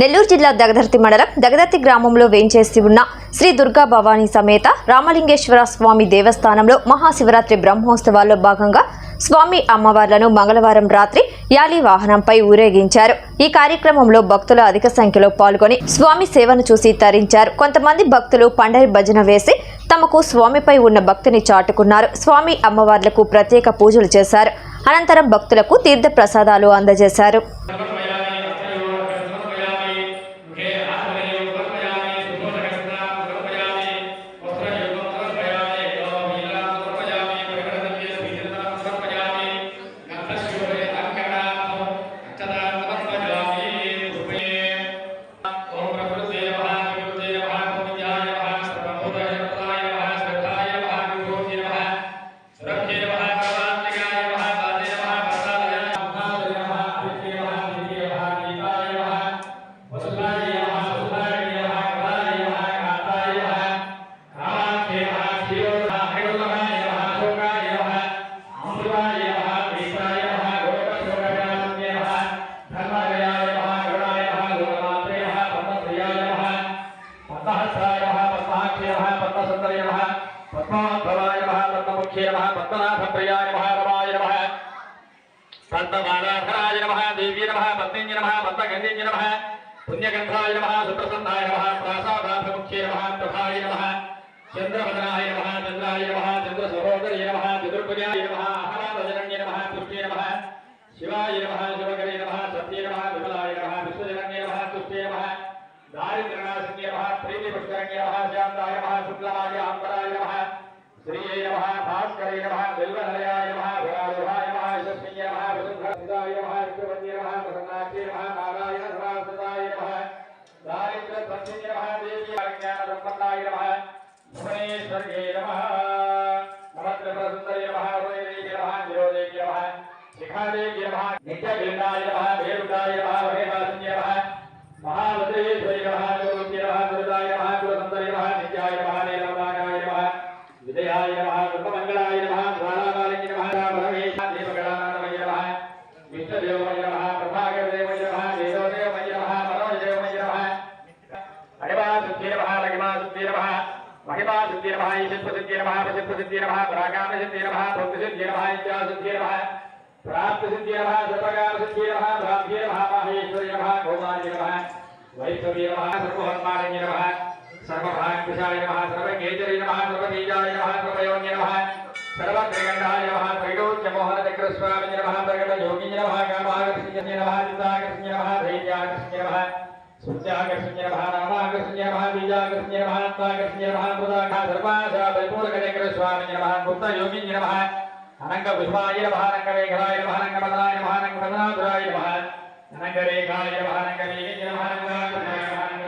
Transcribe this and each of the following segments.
నెల్లూరు జిల్లా దగదర్తి మండలం దగదర్తి గ్రామంలో వేంచేసి ఉన్న శ్రీ దుర్గా భవానీ సమేత రామలింగేశ్వర స్వామి దేవస్థానంలో మహాశివరాత్రి బ్రహ్మోత్సవాల్లో భాగంగా స్వామి అమ్మవార్లను మంగళవారం రాత్రి యాలి వాహనంపై ఊరేగించారు. ఈ కార్యక్రమంలో భక్తులు అధిక సంఖ్యలో పాల్గొని స్వామి సేవను చూసి తరించారు. కొంతమంది భక్తులు పండరి భజన వేసి తమకు స్వామిపై ఉన్న భక్తిని చాటుకున్నారు. స్వామి అమ్మవార్లకు ప్రత్యేక పూజలు చేశారు. అనంతరం భక్తులకు తీర్థ ప్రసాదాలు అందజేశారు. पत्नी नम भक्तगंधी नम पुण्यगंधाय नम, सुप्रसन्नाय नम प्रासादाथमुख्ये नम, प्रभाय नम चंद्रभदनाय नम चंद्राय नम चंद्रसहोदर्य नम, चतुर्भुजाय नम अहरादजरण्य नम पुष्टे नम, शिवाय नम शिवगरे नम, सत्ये नम विमलाय नम विश्वजरण्य नम, तुष्टे नम दारिद्रनाशिन्ये नम प्रीतिपुष्करण्ये नम शांताय नम शुक्लाय अंबराय नम, श्रीये नम, भास्करे नम बिल्वलयाय नम सुंदराय निरोधे नमः। शिखादेव्य सिद्धिर्भा पराकाम सिद्धिर्भा भक्ति सिद्धिर्भा इत्या सिद्धिर्भा प्राप्त सिद्धिर्भा सर्वकाम सिद्धिर्भा ब्राह्मीर्भा माहेश्वर्यर्भा गोमानिर्भा वैष्णवीर्भा सर्वहन्मानिर्भा सर्वभाग्यशालिर्भा सर्वकेजरिर्भा सर्वनीजायर्भा सर्वयोनिर्भा सर्वत्रगण्डायर्भा त्रैलोच्यमोहनचक्रस्वामिनिर्भा प्रकटयोगिनिर्भा कामागतिनिर्भा चिन्तागतिनिर्भा धैर्यागतिनिर्भा அனங்க புஷ்பாய மகாரங்கரேகராய மகாரங்கமதனாய மகாரங்கமதனாதுராய மகாரங்கரேகாய மகாரங்கரேகாய மகாரங்கராய மகாரங்க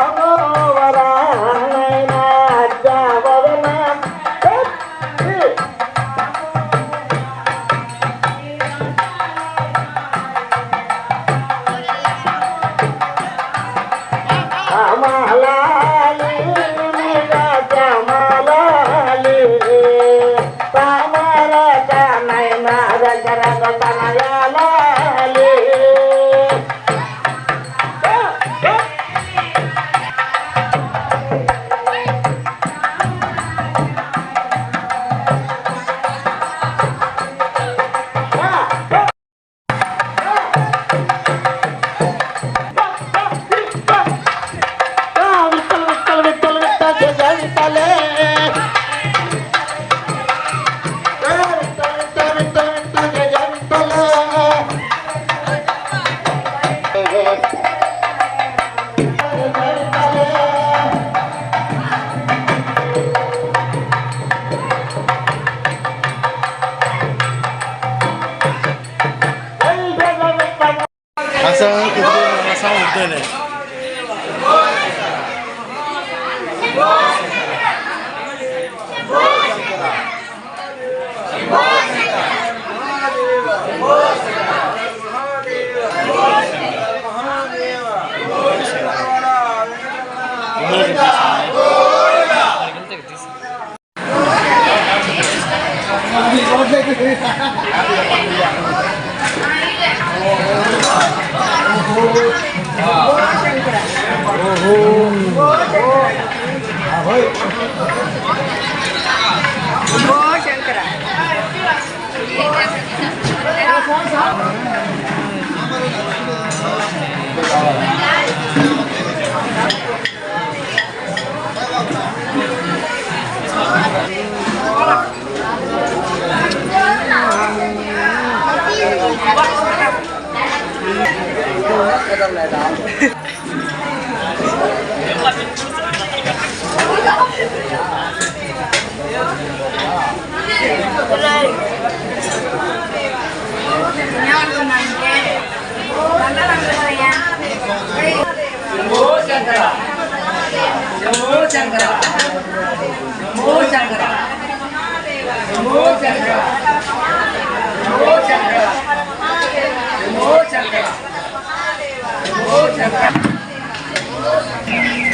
Oh, Saldane. Thank you.